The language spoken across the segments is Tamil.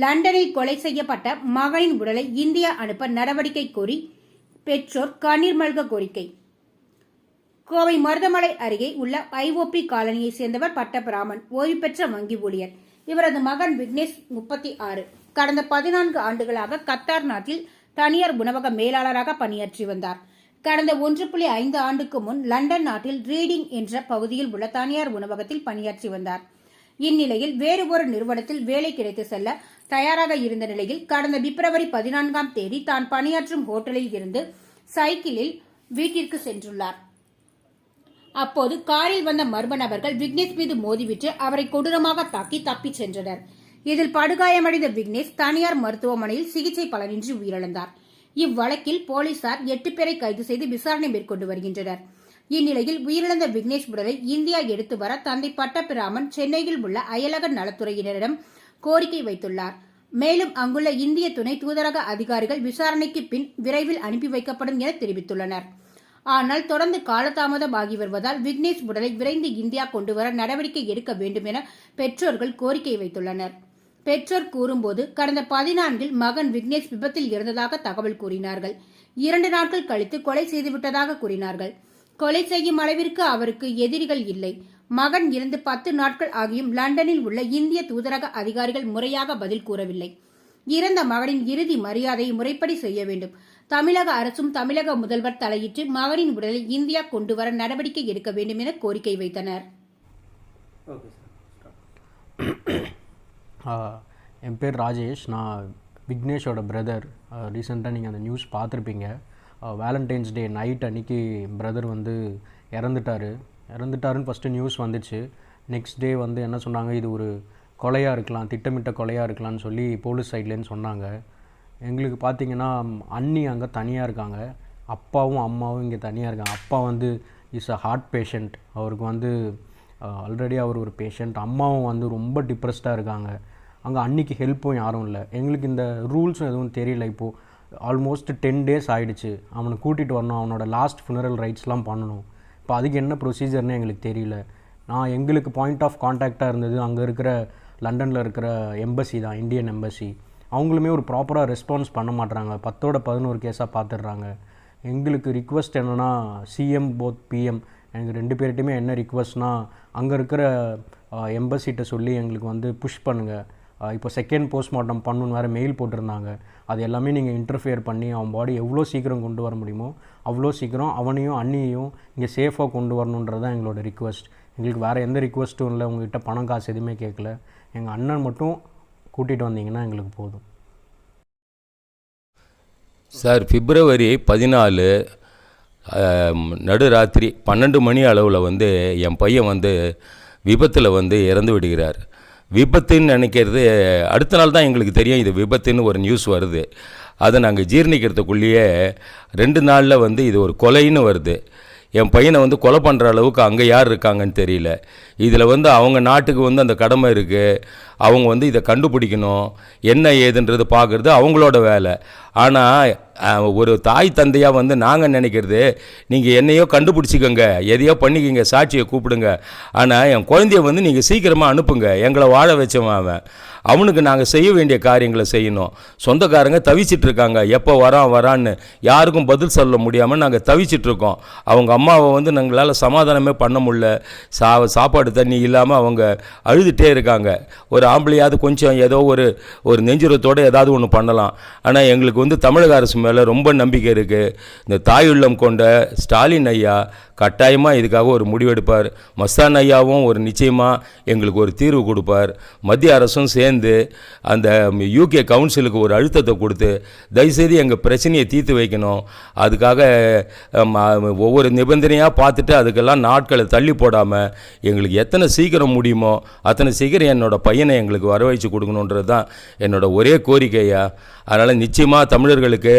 லண்டனில் கொலை செய்யப்பட்ட மகனின் உடலை இந்தியா அனுப்ப நடவடிக்கை கோரி பெற்றோர் கண்ணீர் மல்க கோரிக்கை. கோவை மருதமலை அருகே உள்ள ஐஓபி காலனியை சேர்ந்தவர் பட்டபிராமன் ஓய்வு பெற்ற வங்கி ஊழியர். இவரது மகன் விக்னேஷ் முப்பத்தி ஆறு. கடந்த பதினான்கு ஆண்டுகளாக கத்தார் நாட்டில் தனியார் உணவக மேலாளராக பணியாற்றி வந்தார். கடந்த ஒன்று புள்ளி ஐந்து ஆண்டுக்கு முன் லண்டன் நாட்டில் ரீடிங் என்ற பகுதியில் உள்ள தனியார் உணவகத்தில் பணியாற்றி வந்தார். இந்நிலையில் வேறு ஒரு நிறுவனத்தில் வேலை கிடைத்து செல்ல தயாராக இருந்த நிலையில் கடந்த பிப்ரவரி பதினான்காம் தேதி தான் பணியாற்றும் ஹோட்டலில் இருந்து சைக்கிளில் வீட்டிற்கு சென்றுள்ளார். அப்போது காரில் வந்த மர்ம நபர்கள் விக்னேஷ் மீது மோதிவிட்டு அவரை கொடூரமாக தாக்கி தப்பிச் சென்றனர். இதில் படுகாயமடைந்த விக்னேஷ் தனியார் மருத்துவமனையில் சிகிச்சை பலனின்றி உயிரிழந்தார். இவ்வழக்கில் போலீசார் எட்டு பேரை கைது செய்து விசாரணை மேற்கொண்டு வருகின்றனர். இந்நிலையில் உயிரிழந்த விக்னேஷ் உடலை இந்தியா எடுத்து வர தந்தை பட்டபிராமன் சென்னையில் உள்ள அயலக நலத்துறையினரிடம் கோரிக்கை வைத்துள்ளார். மேலும் அங்குள்ள இந்திய துணை தூதரக அதிகாரிகள் விசாரணைக்கு பின் விரைவில் அனுப்பி வைக்கப்படும் என தெரிவித்துள்ளனர். ஆனால் தொடர்ந்து காலதாமதம் ஆகி வருவதால் விக்னேஷ் உடலை விரைந்து இந்தியா கொண்டு வர நடவடிக்கை எடுக்க வேண்டும் என பெற்றோர்கள் கோரிக்கை வைத்துள்ளனர். பெற்றோர் கூறும்போது கடந்த பதினான்கில் மகன் விக்னேஷ் விபத்தில் இருந்ததாக தகவல் கூறினார்கள். இரண்டு நாட்கள் கழித்து கொலை செய்துவிட்டதாக கூறினார்கள். கொலை செய்யும் அளவிற்கு அவருக்கு எதிரிகள் இல்லை. மகன் இறந்து பத்து நாட்கள் ஆகியும் லண்டனில் உள்ள இந்திய தூதரக அதிகாரிகள் முறையாக பதில் கூறவில்லை. இறந்த மகனின் இறுதி மரியாதையை முறைப்படி செய்ய வேண்டும். தமிழக அரசும் தமிழக முதல்வர் தலையிட்டு மகனின் உடலை இந்தியா கொண்டு வர நடவடிக்கை எடுக்க வேண்டும் என கோரிக்கை வைத்தனர். என் பேர் ராஜேஷ். நான் விக்னேஷோட பிரதர் ரீசெண்டாக நீங்கள் அந்த நியூஸ் பார்த்துருப்பீங்க. வேலண்டைன்ஸ் டே நைட் அன்னைக்கு பிரதர் வந்து இறந்துட்டார். இறந்துட்டாருன்னு ஃபஸ்ட்டு நியூஸ் வந்துச்சு. நெக்ஸ்ட் டே வந்து என்ன சொன்னாங்க இது ஒரு கொலையாக இருக்கலாம் திட்டமிட்ட கொலையாக இருக்கலாம்னு சொல்லி போலீஸ் சைட்லேருந்து சொன்னாங்க. எங்களுக்கு பார்த்தீங்கன்னா அண்ணி அங்கே தனியாக இருக்காங்க. அப்பாவும் அம்மாவும் இங்கே தனியாக இருக்காங்க. அப்பா வந்து இஸ் அ ஹார்ட் பேஷண்ட் அவருக்கு வந்து ஆல்ரெடி அவர் ஒரு பேஷண்ட் அம்மாவும் வந்து ரொம்ப டிப்ரெஸ்டாக இருக்காங்க. அங்கே அன்னைக்கு ஹெல்ப்பும் யாரும் இல்லை. எங்களுக்கு இந்த ரூல்ஸும் எதுவும் தெரியல இப்போது ஆல்மோஸ்ட் டென் டேஸ் ஆகிடுச்சு அவனை கூட்டிகிட்டு வரணும். அவனோட லாஸ்ட் ஃபினரல் ரைட்ஸ்லாம் பண்ணணும். இப்போ அதுக்கு என்ன ப்ரொசீஜர்னு எங்களுக்கு தெரியல. நான் எங்களுக்கு பாயிண்ட் ஆஃப் காண்டாக்டாக இருந்தது. அங்கே இருக்கிற லண்டனில் இருக்கிற எம்பசி தான் இந்தியன் எம்பசி அவங்களுமே ஒரு ப்ராப்பராக ரெஸ்பான்ஸ் பண்ண மாட்டுறாங்க பத்தோட பதினோரு கேஸாக பார்த்துடுறாங்க எங்களுக்கு ரிக்வெஸ்ட் என்னென்னா சிஎம் போத் பிஎம் எனக்கு ரெண்டு பேர்கிட்டையுமே என்ன ரிக்வெஸ்ட்னா அங்கே இருக்கிற எம்பசிட்ட சொல்லி எங்களுக்கு வந்து புஷ் பண்ணுங்கள் இப்போ செகண்ட் போஸ்ட்மார்ட்டம் பண்ணணுன்னு வேறு மெயில் போட்டிருந்தாங்க. அது எல்லாமே நீங்கள் இன்டர்ஃபியர் பண்ணி அவன் பாடி எவ்வளோ சீக்கிரம் கொண்டு வர முடியுமோ அவ்வளோ சீக்கிரம் அவனையும் அண்ணியையும் இங்கே சேஃபாக கொண்டு வரணுன்றது தான் எங்களோட ரிக்வஸ்ட் எங்களுக்கு வேறு எந்த ரிக்வஸ்ட்டும் இல்லை உங்கள்கிட்ட பணம் காசு எதுவுமே கேட்கல. எங்கள் அண்ணன் மட்டும் கூட்டிகிட்டு வந்தீங்கன்னா எங்களுக்கு போதும். சார் பிப்ரவரி பதினாலு நடுராத்திரி பன்னெண்டு மணி அளவில் வந்து என் பையன் வந்து விபத்தில் வந்து இறந்து விடுகிறார். விபத்துன்னு நினைக்கிறது அடுத்த நாள் தான் எங்களுக்கு தெரியும் இது விபத்துன்னு ஒரு நியூஸ் வருது. அதை நாங்கள் ஜீர்ணிக்கிறதுக்குள்ளேயே ரெண்டு நாளில் வந்து இது ஒரு கொலைன்னு வருது. என் பையனை வந்து கொலை பண்ணுற அளவுக்கு அங்கே யார் இருக்காங்கன்னு தெரியல. இதில் வந்து அவங்க நாட்டுக்கு வந்து அந்த கடமை இருக்குது அவங்க வந்து இதை கண்டுபிடிக்கணும். என்ன ஏதுன்றது பார்க்குறது அவங்களோட வேலை. ஆனால் ஒரு தாய் தந்தையாக வந்து நாங்கள் நினைக்கிறது நீங்கள் என்னையோ கண்டுபிடிச்சிக்கோங்க எதையோ பண்ணிக்கிங்க சாட்சியை கூப்பிடுங்க. ஆனால் என் குழந்தைய வந்து நீங்கள் சீக்கிரமாக அனுப்புங்க எங்களை வாழ வச்சவன் அவன். அவனுக்கு நாங்கள் செய்ய வேண்டிய காரியங்களை செய்யணும். சொந்தக்காரங்க தவிச்சிட்டு இருக்காங்க எப்போ வரான் வரான்னு யாருக்கும் பதில் சொல்ல முடியாமல் நாங்கள் தவிச்சிட்டு இருக்கோம் அவங்க அம்மாவை வந்து எங்களால் சமாதானமே பண்ண முடியல. சா சாப்பாடு தண்ணி இல்லாமல் அவங்க அழுதுகிட்டே இருக்காங்க. ஒரு ஆம்பளையாவது கொஞ்சம் ஏதோ ஒரு ஒரு நெஞ்சுரத்தோடு ஏதாவது ஒன்று பண்ணலாம். ஆனால் எங்களுக்கு வந்து தமிழக அரசு மேலே ரொம்ப நம்பிக்கை இருக்குது இந்த தாயுள்ளம் கொண்ட ஸ்டாலின் ஐயா கட்டாயமாக இதுக்காக ஒரு முடிவெடுப்பார். மஸ்தான் ஐயாவும் ஒரு நிச்சயமாக எங்களுக்கு ஒரு தீர்வு கொடுப்பார். மத்திய அரசும் சேர்ந்து சேர்ந்து அந்த யூகே கவுன்சிலுக்கு ஒரு அழுத்தத்தை கொடுத்து தயவுசெய்து எங்கள் பிரச்சனையை தீர்த்து வைக்கணும். அதுக்காக ஒவ்வொரு நிபந்தனையாக பார்த்துட்டு அதுக்கெல்லாம் நாட்களை தள்ளி போடாமல் எங்களுக்கு எத்தனை சீக்கிரம் முடியுமோ அத்தனை சீக்கிரம் என்னோட பையனை எங்களுக்கு வரவழைச்சு கொடுக்கணுன்றது தான் என்னோட ஒரே கோரிக்கையா அதனால் நிச்சயமாக தமிழர்களுக்கு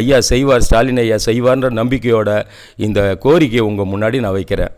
ஐயா செய்வார் ஸ்டாலின் ஐயா செய்வார்ன்ற நம்பிக்கையோட இந்த கோரிக்கையை உங்கள் முன்னாடி நான் வைக்கிறேன்.